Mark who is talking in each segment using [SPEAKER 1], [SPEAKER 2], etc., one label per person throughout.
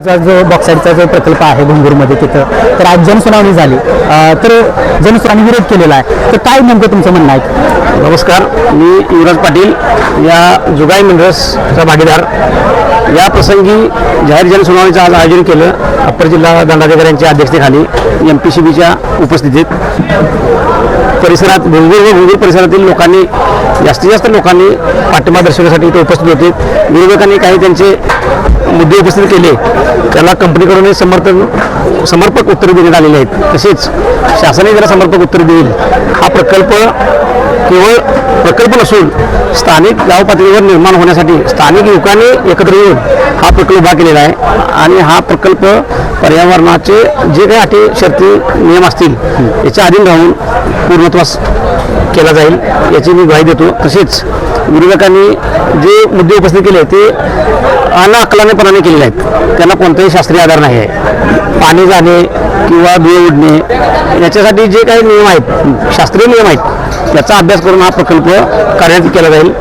[SPEAKER 1] जो बॉक्साईडचा जो प्रकल्प आहे भंगूरमध्ये तिथं तर आज जनसुनावणी झाली. तर जनसुनावणी विरोध केलेला आहे. तर काय नेमकं तुमचं म्हणणं आहे?
[SPEAKER 2] नमस्कार मी युवराज पाटील या जुगाई मिनरल्सचा भागीदार. या प्रसंगी जाहीर जनसुनावणीचं आज आयोजन केलं अप्पर जिल्हा दंडाधिकाऱ्यांच्या अध्यक्षतेखाली एम पी सी बीच्या उपस्थितीत. परिसरात भुंगूर व भुंगूर परिसरातील लोकांनी जास्तीत जास्त लोकांनी पाठिंबा दर्शवण्यासाठी इथे उपस्थित होते. विरोधकांनी काही त्यांचे मुद्दे उपस्थित केले. त्याला कंपनीकडून समर्थन समर्पक उत्तरे देण्यात आलेले आहेत. तसेच शासनाने त्याला समर्पक उत्तर देईल. हा प्रकल्प केवळ प्रकल्प नसून स्थानिक गाव पातळीवर निर्माण होण्यासाठी स्थानिक युवकांनी एकत्र येऊन हा प्रकल्प उभा केलेला आहे. आणि हा प्रकल्प पर्यावरणाचे जे काही अटी शर्ती नियम असतील याच्या अधीन राहून पूर्णत्वास केला जाईल याची मी ग्वाही देतो. तसेच विरोधकांनी जे मुद्दे उपस्थित केले ते अनाकलानेपणाने केलेले आहेत. त्यांना कोणताही शास्त्रीय आधार नाही आहे. पाणी जाणे किंवा धुळे उडणे याच्यासाठी जे काही नियम आहेत शास्त्रीय नियम आहेत याचा अभ्यास करून हा प्रकल्प कार्यान्वित केला जाईल.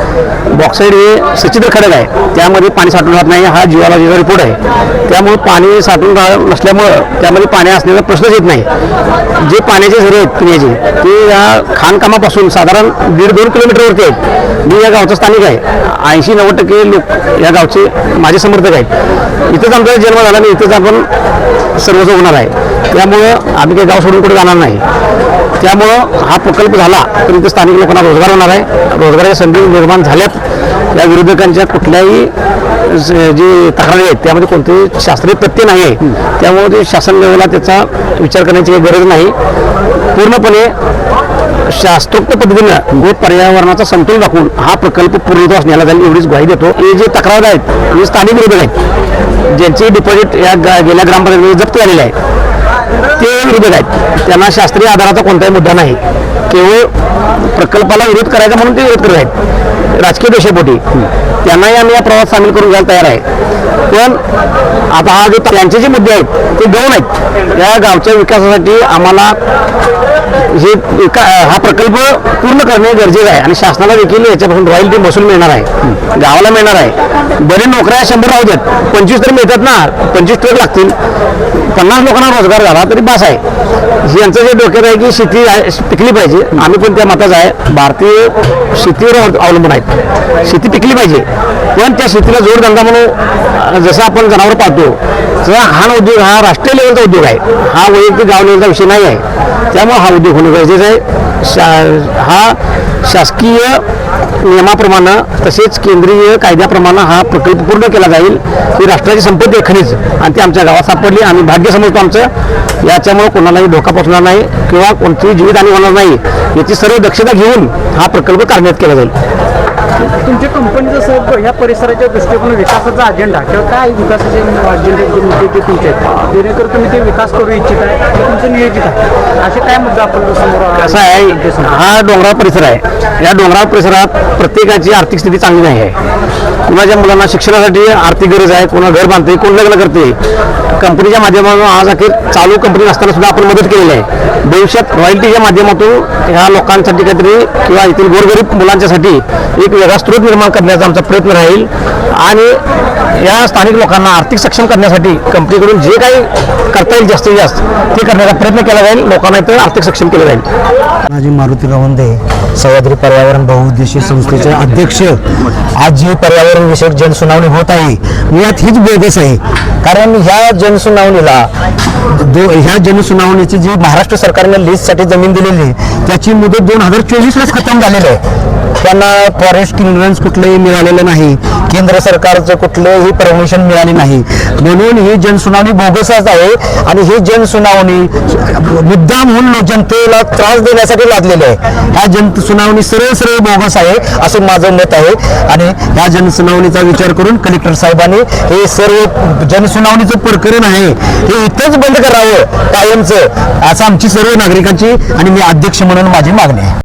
[SPEAKER 2] बॉक्साईड हे सचित्र खडक आहे. त्यामध्ये पाणी साठून राहत नाही. हा जीवालॉजीचा रिपोर्ट आहे. त्यामुळे पाणी साठून राह नसल्यामुळं त्यामध्ये पाणी असण्याचा प्रश्नच येत नाही. जे पाण्याचे झरे आहेत पिण्याचे ते या खाणकामापासून साधारण दीड दोन किलोमीटरवरती आहेत. मी या गावचा स्थानिक आहे. ऐंशी नव्वद टक्के लोक या गावचे माझे समर्थक आहेत. इथंच आमचा जन्म झाला आणि इथंच आपण सर्वच होणार आहे. त्यामुळं आम्ही काही गाव सोडून कुठे जाणार नाही. त्यामुळं हा प्रकल्प झाला. तर इथं स्थानिक लोकांना रोजगार होणार आहे. रोजगाराच्या संधी निर्माण झाल्यात. या विरोधकांच्या कुठल्याही जी तक्रारी आहेत त्यामध्ये कोणतेही शास्त्रीय तथ्य नाही आहे त्यामुळे ते शासन लेवलला त्याचा विचार करण्याची काही गरज नाही. पूर्णपणे शास्त्रोक्त पद्धतीनं व पर्यावरणाचा समतोल राखून हा प्रकल्प पूर्णत्वास न्यायला जाईल एवढीच ग्वाही देतो. हे जे तक्रार आहेत हे स्थानिक विरोधक आहेत ज्यांचे डिपॉझिट या गेल्या ग्रामपंचायतीमध्ये जप्त झालेले आहे. ते विरोधक आहेत त्यांना शास्त्रीय आधाराचा कोणताही मुद्दा नाही. केवळ प्रकल्पाला विरोध करायचा म्हणून ते विरोध करत आहेत. राजकीय देशापोटी. त्यांनाही आम्ही या प्रवासात सामील करून घ्यायला तयार आहे. पण आता हा जो त्यांचे जे मुद्दे आहेत ते गौण आहेत. या गावच्या विकासासाठी आम्हाला हे हा प्रकल्प पूर्ण करणे गरजेचं आहे. आणि शासनाला देखील याच्यापासून रॉयल्टी महसूल मिळणार आहे. गावाला मिळणार आहे. बरे नोकऱ्या शंभर राहू देत. पंचवीस तरी मिळतात ना. पंचवीस ट्रक लागतील. पन्नास लोकांना रोजगार झाला तरी बास आहे. यांचं जे डोक्यात आहे की शेती पिकली पाहिजे. आम्ही पण त्या मताच आहे. भारतीय शेतीवर अवलंबून आहेत. शेती पिकली पाहिजे. पण त्या शेतीला जोडधंदा म्हणून जसं आपण जनावर पाहतो तसा हा उद्योग हा राष्ट्रीय लेवलचा उद्योग आहे. हा वैयक्तिक गाव लेवलचा विषय नाही आहे. त्यामुळे हा उद्योग होणं गरजेचं आहे. शा हा शासकीय नियमाप्रमाणे तसेच केंद्रीय कायद्याप्रमाणे हा प्रकल्प पूर्ण केला जाईल. ही राष्ट्राची संपत्ती आहे खरीच. आणि ती आमच्या गावात सापडली. आम्ही भाग्य समजतो आमचं. याच्यामुळे कोणालाही धोका पोचणार नाही किंवा कोणतीही जीवितहानी होणार नाही. याची सर्व दक्षता घेऊन हा प्रकल्प कार्यान्वित केला जाईल.
[SPEAKER 3] तुमच्या कंपनीचं सर ह्या परिसराच्या दृष्टिकोन विकासाचा अजेंडा किंवा काय विकासाचे अजेंडे जे मुद्दे ते तुमचे आहेत? जेणेकरून तुम्ही ते विकास करू इच्छित आहे ते तुमचं नियोजित आहे. असे काय मुद्दा आपण समोर
[SPEAKER 2] कसं आहे हा डोंगराळ परिसर आहे. या डोंगराळ परिसरात प्रत्येकाची आर्थिक स्थिती चांगली नाही आहे. कुणाच्या मुलांना शिक्षणासाठी आर्थिक गरज आहे कोणा घर बांधते कोण लग्न करते कंपनीच्या माध्यमातून आज अखेर चालू कंपनी नसताना सुद्धा आपण मदत केलेली आहे. भविष्यात रॉयल्टीच्या माध्यमातून ह्या लोकांसाठी काहीतरी किंवा येथील गोरगरीब मुलांच्यासाठी एक वेगळा स्रोत निर्माण करण्याचा आमचा प्रयत्न राहील. आणि या स्थानिक लोकांना आर्थिक सक्षम करण्यासाठी कंपनीकडून जे काही करता येईल जास्तीत जास्त ते करण्याचा प्रयत्न केला जाईल. लोकांना इथं आर्थिक सक्षम केलं जाईल.
[SPEAKER 4] माझी मारुती गावंदे सह्याद्री पर्यावरण बहुउद्देशीय संस्थेचे अध्यक्ष. आज जी पर्यावरण विषयक जनसुनावणी होत आहे यात हीच बोगस आहे. कारण ह्या 送哪里了？दो ह्या जनसुनावणीची जी महाराष्ट्र सरकारने लीजसाठी जमीन दिलेली आहे, त्याची मुदत दोन हजार चोवीसलाच खतम झालेली आहे. त्यांना फॉरेस्ट क्लिअरन्स कुठलंही मिळालेलं नाही केंद्र सरकारचं कुठलंही परमिशन मिळाली नाही. म्हणून ही जनसुनावणी बोगसच आहे आणि ही जनसुनावणी मुद्दाम म्हणून जनतेला त्रास देण्यासाठी लादलेली आहे. ह्या जन सुनावणी सरळ सरळ बोगस आहे असं माझं मत आहे. आणि ह्या जनसुनावणीचा विचार करून कलेक्टर साहेबांनी हे सर्व जनसुनावणीचं प्रकरण आहे हे इथंच बंद करावं कायमचं. असं आमची सर्व नागरिकांची आणि मी अध्यक्ष म्हणून माझी मागणी आहे.